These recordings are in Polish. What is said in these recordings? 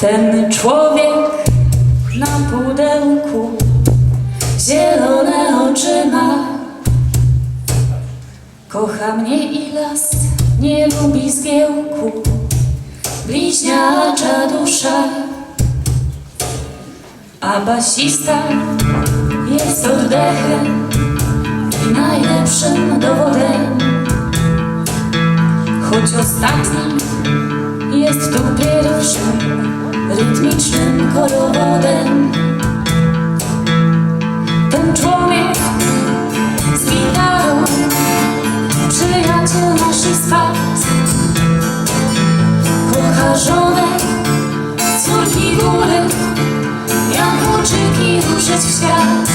Ten człowiek na pudełku zielone oczy ma. Kocha mnie i las, nie lubi zgiełku, bliźniacza dusza. A basista jest oddechem i najlepszym dowodem. Choć ostatni jest tu pierwszym rytmicznym korowodem. Ten człowiek z gitarą, przyjaciel naszych spat, kocha żonę, córki góry, jak włóczyki ruszyć w świat.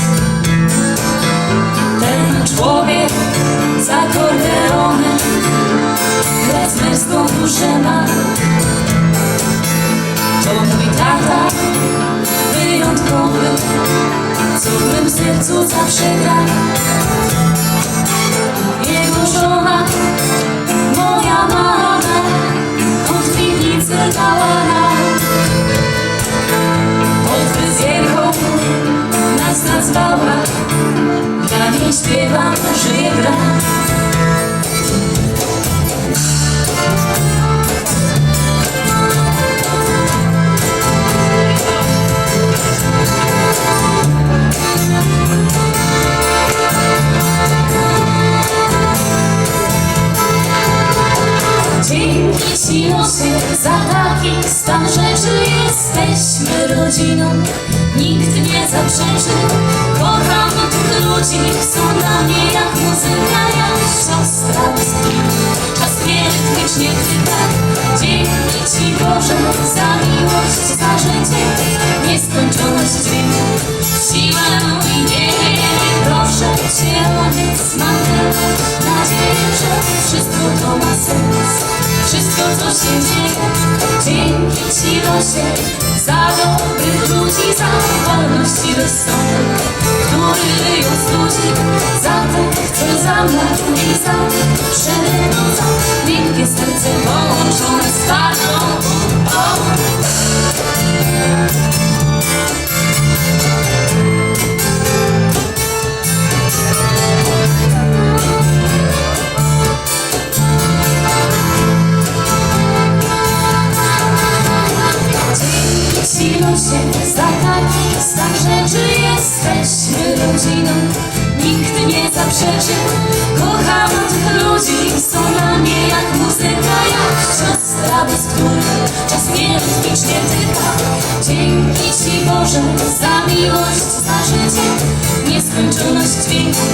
Ten człowiek z akordeonem, klezmerską duszę ma. Sercu zawsze gra. Jego żona, moja mama, od piwnicy dała nam. Pod fryzjerką nas nazwała, dla niej śpiewam, żyje gra. Losie za taki stan rzeczy Jesteśmy rodziną, nikt nie zaprzeczy Kocham tych ludzi, są dla mnie jak muzyka Jak siostra się dzieje Dzięki Ci losie Za dobrych ludzi Za wolność i rozsądek Który ją studzi Za tych, co za mną I za miękkie serce połączone z twarzą Losie za taki stan rzeczy Jesteśmy rodziną, nikt nie zaprzeczy Kocham tych ludzi, są dla mnie jak muzyka Jak siostra, bez której czas mnie rytmicznie tyka Dzięki Ci Boże za miłość, za życie. Nieskończoność dźwięku,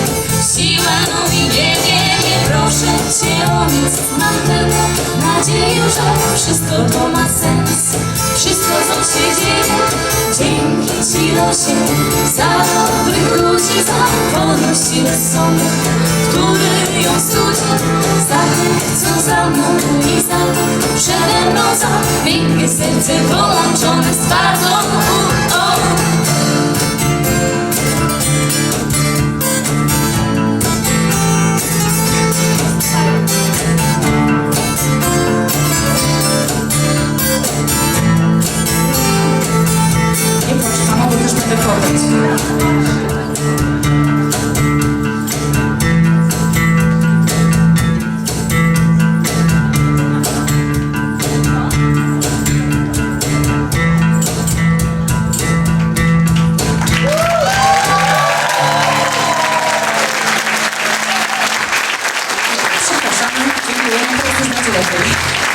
siłę no i nie, nie, Proszę Cię o nic, mam tylko nadzieję, że wszystko to ma sens co się dzieje, dzięki Ci losie Za dobrych ludzi, za wolność i rozsądek Który ją studzi, za tych co za mną i za tych przede mną Za miękkie serce połączone z twardą 向老师、评委、观众朋友们，大家好！